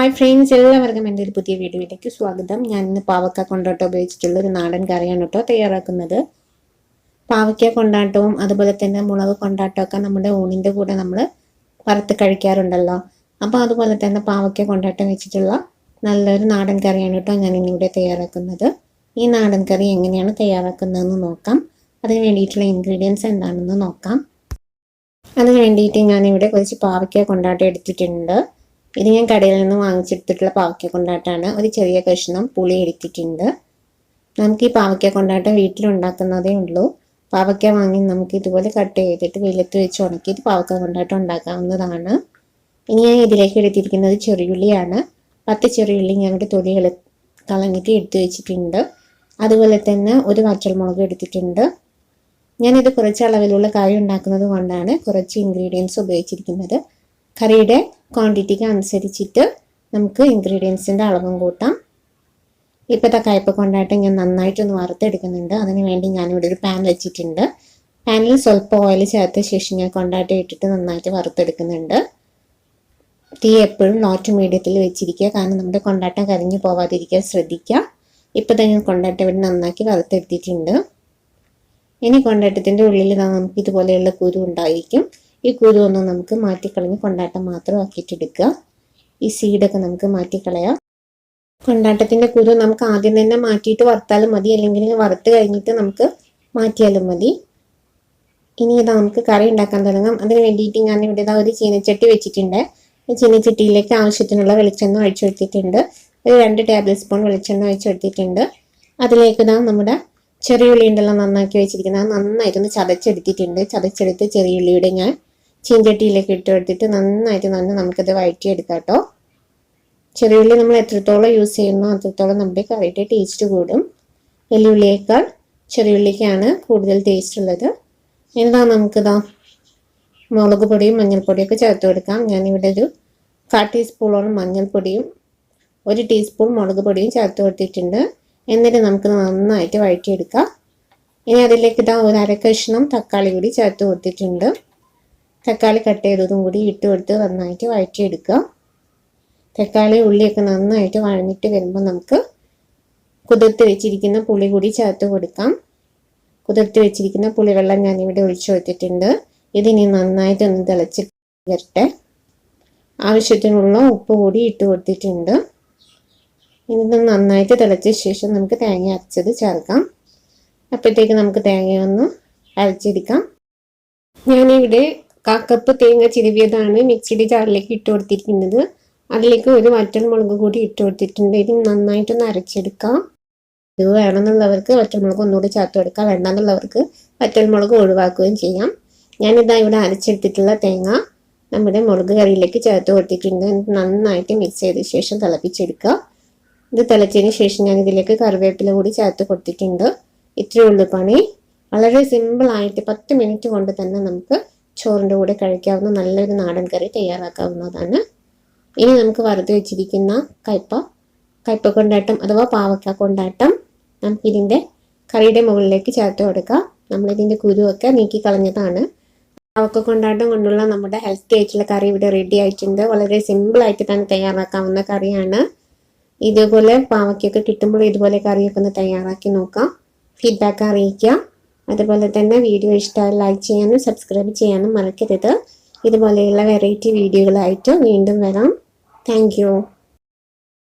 Hi friends എല്ലാവർക്കും എന്റെ ഒരു പുതിയ വീഡിയോയിലേക്ക് സ്വാഗതം. ഞാൻ ഇന്ന് പാവക്ക കൊണ്ടാട്ടം ഉപയോഗിച്ചിട്ടുള്ള ഒരു നാടൻ കറിയാണ് കേട്ടോ തയ്യാറാക്കുന്നത്. പാവയ്ക്ക കൊണ്ടാട്ടവും അതുപോലെ തന്നെ മുളക് കൊണ്ടാട്ടവും ഒക്കെ നമ്മുടെ ഊണിന്റെ കൂടെ നമ്മൾ വറുത്ത് കഴിക്കാറുണ്ടല്ലോ. അപ്പോൾ അതുപോലെ തന്നെ പാവയ്ക്ക കൊണ്ടാട്ടം വെച്ചിട്ടുള്ള നല്ലൊരു നാടൻ കറിയാണ് കേട്ടോ ഞാൻ ഇന്നിവിടെ തയ്യാറാക്കുന്നത്. ഈ നാടൻ കറി എങ്ങനെയാണ് തയ്യാറാക്കുന്നതെന്ന് നോക്കാം. അതിന് വേണ്ടിയിട്ടുള്ള ഇൻഗ്രീഡിയൻസ് എന്താണെന്ന് നോക്കാം. അതിന് വേണ്ടിയിട്ട് ഞാനിവിടെ കുറച്ച് പാവയ്ക്ക കൊണ്ടാട്ടം എടുത്തിട്ടുണ്ട്. ഇത് ഞാൻ കടയിൽ നിന്ന് വാങ്ങിച്ചെടുത്തിട്ടുള്ള പാവയ്ക്ക കൊണ്ടാട്ടാണ്. ഒരു ചെറിയ കഷ്ണം പുളി എടുത്തിട്ടുണ്ട്. നമുക്ക് ഈ പാവയ്ക്ക കൊണ്ടാട്ടം വീട്ടിലുണ്ടാക്കുന്നതേ ഉള്ളൂ. പാവയ്ക്ക വാങ്ങി നമുക്ക് ഇതുപോലെ കട്ട് ചെയ്തിട്ട് വെയിലത്ത് വെച്ച് ഉണക്കിയിട്ട് പാവയ്ക്ക കൊണ്ടാട്ടം ഉണ്ടാക്കാവുന്നതാണ്. ഇനി ഞാൻ ഇതിലേക്ക് എടുത്തിരിക്കുന്നത് ചെറിയുള്ളിയാണ്. പത്ത് ചെറിയുള്ളി ഞങ്ങളുടെ തൊലികൾ കളഞ്ഞിട്ട് എടുത്തു വെച്ചിട്ടുണ്ട്. അതുപോലെ തന്നെ ഒരു വച്ചൽമുളക് എടുത്തിട്ടുണ്ട്. ഞാനിത് കുറച്ച് അളവിലുള്ള കറി ഉണ്ടാക്കുന്നത് കൊണ്ടാണ് കുറച്ച് ഇൻഗ്രീഡിയൻസ് ഉപയോഗിച്ചിരിക്കുന്നത്. കറിയുടെ ക്വാണ്ടിറ്റിക്ക് അനുസരിച്ചിട്ട് നമുക്ക് ഇൻഗ്രീഡിയൻസിന്റെ അളവും കൂട്ടാം. ഇപ്പോഴത്തെ കയ്പ്പ് കൊണ്ടായിട്ട് ഞാൻ നന്നായിട്ടൊന്ന് വറുത്തെടുക്കുന്നുണ്ട്. അതിന് വേണ്ടി ഞാനിവിടെ ഒരു പാൻ വെച്ചിട്ടുണ്ട്. പാനിൽ സ്വല്പം ഓയിൽ ചേർത്ത ശേഷം ഞാൻ കൊണ്ടായിട്ട് ഇട്ടിട്ട് നന്നായിട്ട് വറുത്തെടുക്കുന്നുണ്ട്. തീ എപ്പോഴും ലോ ടു മീഡിയത്തിൽ വെച്ചിരിക്കുക. കാരണം നമ്മുടെ കൊണ്ടാട്ടം കരിഞ്ഞു പോവാതിരിക്കാൻ ശ്രദ്ധിക്കുക. ഇപ്പോൾ തന്നെ ഞാൻ കൊണ്ടാട്ടം ഇവിടെ നന്നാക്കി വറുത്തെടുത്തിട്ടുണ്ട്. ഇനി കൊണ്ടാട്ടത്തിന്റെ ഉള്ളിൽ നമുക്ക് ഇതുപോലെയുള്ള കുരു ഉണ്ടായിരിക്കും. ഈ കുരു ഒന്ന് നമുക്ക് മാറ്റിക്കളഞ്ഞ് കൊണ്ടാട്ടം മാത്രം ആക്കിയിട്ടെടുക്കുക. ഈ സീഡൊക്കെ നമുക്ക് മാറ്റിക്കളയാം. കൊണ്ടാട്ടത്തിന്റെ കുരു നമുക്ക് ആദ്യം തന്നെ മാറ്റിയിട്ട് വറുത്താലും മതി. അല്ലെങ്കിൽ വറുത്ത് കഴിഞ്ഞിട്ട് നമുക്ക് മാറ്റിയാലും മതി. ഇനി ഇതാ നമുക്ക് കറി ഉണ്ടാക്കാൻ തുടങ്ങാം. അതിന് വേണ്ടിയിട്ട് ഞാൻ ഇവിടെ ഇതാ ഒരു ചീനച്ചട്ടി വെച്ചിട്ടുണ്ട്. ചീനച്ചട്ടിയിലേക്ക് ആവശ്യത്തിനുള്ള വെളിച്ചെണ്ണ ഒഴിച്ചു കൊടുത്തിട്ടുണ്ട്. ഒരു രണ്ട് ടേബിൾ സ്പൂൺ വെളിച്ചെണ്ണ ഒഴിച്ചു കൊടുത്തിട്ടുണ്ട്. അതിലേക്ക് ഇതാ നമ്മുടെ ചെറിയുള്ളി ഉണ്ടല്ലോ നന്നാക്കി വെച്ചിരിക്കുന്നത്. നന്നായിട്ടൊന്ന് ചതച്ചെടുത്തിട്ടുണ്ട്. ചതച്ചെടുത്ത് ചെറിയുള്ളിയുടെ ഞാൻ ചീഞ്ചട്ടിയിലേക്ക് ഇട്ട് എടുത്തിട്ട് നന്നായിട്ട് നന്ന് നമുക്കത് വഴറ്റിയെടുക്കാം കേട്ടോ ചെറിയുള്ളി നമ്മൾ എത്രത്തോളം യൂസ് ചെയ്യുന്നു അത്രത്തോളം നമ്മുടെ കറിയുടെ ടേസ്റ്റ് കൂടും. ചെറിയ ചെറിയുള്ളിക്കാണ് കൂടുതൽ ടേസ്റ്റ് ഉള്ളത്. എന്താ നമുക്കിതാ മുളക് പൊടിയും മഞ്ഞൾപ്പൊടിയൊക്കെ ചേർത്ത് കൊടുക്കാം. ഞാനിവിടെ ഒരു കാ ടീസ്പൂണോളം മഞ്ഞൾപ്പൊടിയും ഒരു ടീസ്പൂൺ മുളക് പൊടിയും ചേർത്ത് കൊടുത്തിട്ടുണ്ട്. എന്നിട്ട് നമുക്ക് നന്നായിട്ട് വഴറ്റിയെടുക്കാം. ഇനി അതിലേക്ക് ഇതാ ഒരു അര കഷ്ണം തക്കാളി കൂടി ചേർത്ത് കൊടുത്തിട്ടുണ്ട്. തക്കാളി കട്ട് ചെയ്തതും കൂടി ഇട്ട് കൊടുത്ത് നന്നായിട്ട് വഴറ്റിയെടുക്കുക. തക്കാളി ഉള്ളിയൊക്കെ നന്നായിട്ട് വഴഞ്ഞിട്ട് വരുമ്പോൾ നമുക്ക് കുതിർത്ത് വെച്ചിരിക്കുന്ന പുളി കൂടി ചേർത്ത് കൊടുക്കാം. കുതിർത്ത് വെച്ചിരിക്കുന്ന പുളിവെള്ളം ഞാനിവിടെ ഒഴിച്ചു കൊടുത്തിട്ടുണ്ട്. ഇതിനി നന്നായിട്ട് ഒന്ന് തിളച്ച് വരട്ടെ. ആവശ്യത്തിനുള്ള ഉപ്പ് കൂടി ഇട്ട് കൊടുത്തിട്ടുണ്ട്. ഇത് നന്നായിട്ട് തിളച്ച ശേഷം നമുക്ക് തേങ്ങ അരച്ചത് ചേർക്കാം. അപ്പോഴത്തേക്ക് നമുക്ക് തേങ്ങ ഒന്ന് അരച്ചെടുക്കാം. ഞാനിവിടെ കാക്കപ്പ് തേങ്ങ ചിരുവിയതാണ് മിക്സിയുടെ ജാറിലേക്ക് ഇട്ട് കൊടുത്തിരിക്കുന്നത്. അതിലേക്ക് ഒരു വറ്റൽ മുളക് കൂടി ഇട്ട് കൊടുത്തിട്ടുണ്ട്. ഇത് നന്നായിട്ടൊന്ന് അരച്ചെടുക്കാം. ഇത് വേണമെന്നുള്ളവർക്ക് വറ്റൽമുളക് ഒന്നുകൂടി ചേർത്ത് കൊടുക്കാം. വേണ്ടെന്നുള്ളവർക്ക് വറ്റൽമുളക് ഒഴിവാക്കുകയും ചെയ്യാം. ഞാനിതാ ഇവിടെ അരച്ചെടുത്തിട്ടുള്ള തേങ്ങ നമ്മുടെ മുളക് കറിയിലേക്ക് ചേർത്ത് കൊടുത്തിട്ടുണ്ട്. നന്നായിട്ട് മിക്സ് ചെയ്ത ശേഷം തിളപ്പിച്ചെടുക്കുക. ഇത് തിളച്ചതിന് ശേഷം ഞാൻ ഇതിലേക്ക് കറിവേപ്പില കൂടി ചേർത്ത് കൊടുത്തിട്ടുണ്ട്. ഇത്രയേ ഉള്ളൂ പണി. വളരെ സിമ്പിളായിട്ട് പത്ത് മിനിറ്റ് കൊണ്ട് തന്നെ നമുക്ക് ചോറിന്റെ കൂടെ കഴിക്കാവുന്ന നല്ലൊരു നാടൻ കറി തയ്യാറാക്കാവുന്നതാണ്. ഇനി നമുക്ക് വറുത്ത് വെച്ചിരിക്കുന്ന കയ്പ കയ്പ കൊണ്ടാട്ടം അഥവാ പാവക്ക കൊണ്ടാട്ടം നമുക്കിതിന്റെ കറിയുടെ മുകളിലേക്ക് ചേർത്ത് കൊടുക്കാം. നമ്മളിതിന്റെ കുരുവൊക്കെ നീക്കി കളഞ്ഞതാണ്. പാവക്ക കൊണ്ടാട്ടം കൊണ്ടുള്ള നമ്മുടെ ഹെൽത്തി ആയിട്ടുള്ള കറി ഇവിടെ റെഡി ആയിട്ടുണ്ട്. വളരെ സിമ്പിളായിട്ട് തന്നെ തയ്യാറാക്കാവുന്ന കറിയാണ്. ഇതുപോലെ പാവയ്ക്കൊക്കെ കിട്ടുമ്പോൾ ഇതുപോലെ കറിയൊക്കെ ഒന്ന് തയ്യാറാക്കി നോക്കാം. ഫീഡ്ബാക്ക് അറിയിക്കുക അതുപോലെ തന്നെ വീഡിയോ ഇഷ്ടമായി ലൈക്ക് ചെയ്യാനും സബ്സ്ക്രൈബ് ചെയ്യാനും മറക്കരുത്. ഇതുപോലെയുള്ള വെറൈറ്റി വീഡിയോകളായിട്ട് വീണ്ടും വരാം. താങ്ക്